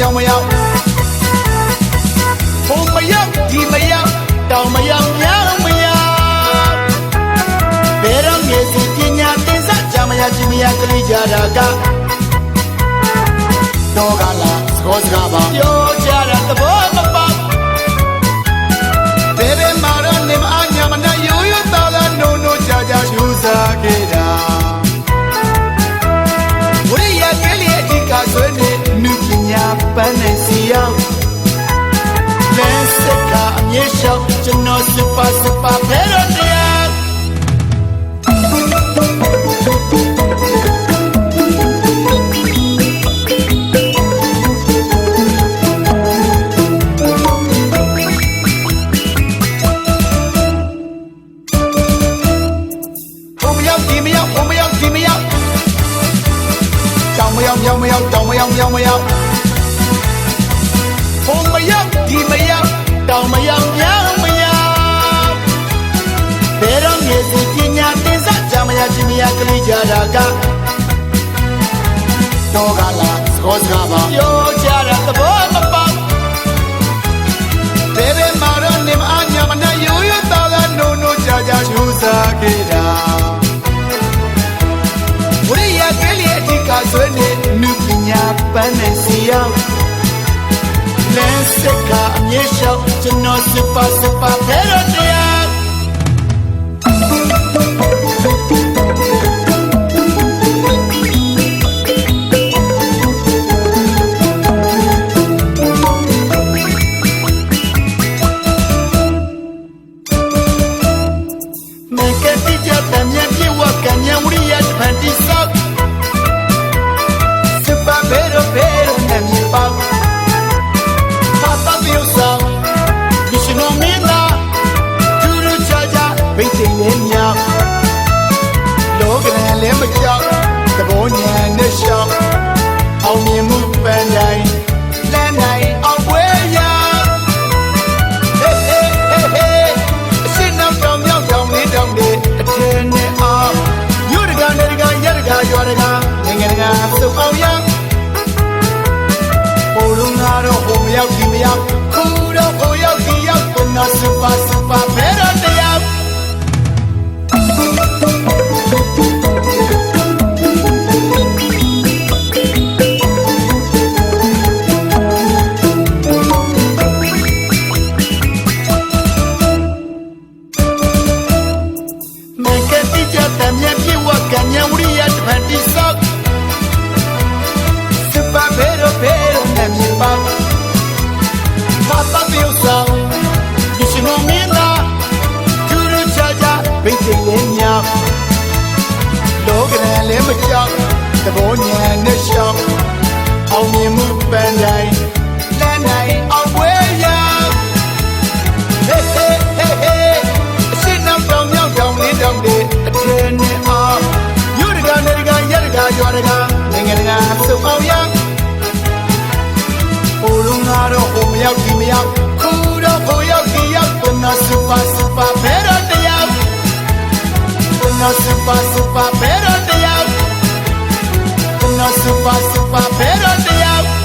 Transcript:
ရောက်မရောက်ဟိုမရောက်ဒီမရောက်တောင်မရောက်မြောင်မရောက်ဘယ်တော့ငယ်စီပညာသင်စားကြမရချင်းမရကလေးကြတာကတော့ ကအမြဲရှောက်ကျွန်တော်စပါစပါဖဲရတရားဟိုမရောက်ဒီမရောက်ဟိုမ ဘယ်တော့ငယ်စီပညာသင်စားကြမရချင်းမရကလေးကြတာကတော့ကလာသဘောစကားပါပြောကြတာသဘောမပေါက်ဘယ်ဘယ်မှာတော့နေမအညာမနဲ့ရိုးရိုးသားသားနိုးနိုးကြကြယူစားခဲ့တာဝိရကလေးအဓိကဆွေးနေနုပညာပန်းနေစီရောက်လက်စကအမြဲရှောက်ကျွန်တော်စပါစပါဖဲရတရား မ လုံးကတော့ဟိုမရောက်ဒီမရောက်ခုတော့ဟိုရောက်ဒီရောက်ကိုနော်စပါစပါဘယ်တော့တရားမကတိကြတမြတ်ပြေဝကညံဝရိယတဖန်တိဆောက်စပဘဲရဘဲရ သဘောညံနဲ့ရှောက်အောင်မြင်မှုပန်းတိုင်းလမ်းနိုင်အောင်ပွဲရောက်ဟေးဟေးဟေးဟေးအရှင်းနောက်တောင်မြောက်တောင်လေးတောင်တွေအထင်းနဲ့အောင်မြို့တကာနေတကာရက်တကာရွာတကာနိုင်ငံတကာစုံအောင်ရဟိုလုံးကတော့ဟိုမရောက်ဒီမရောက်ခုတော့ဟိုရောက်ဒီရောက်ကိုနော်စူပါစူပါဘယ်တော့တရားကိုနော်စူပါစူပါဘယ်တော့ nosso passo pra perodial.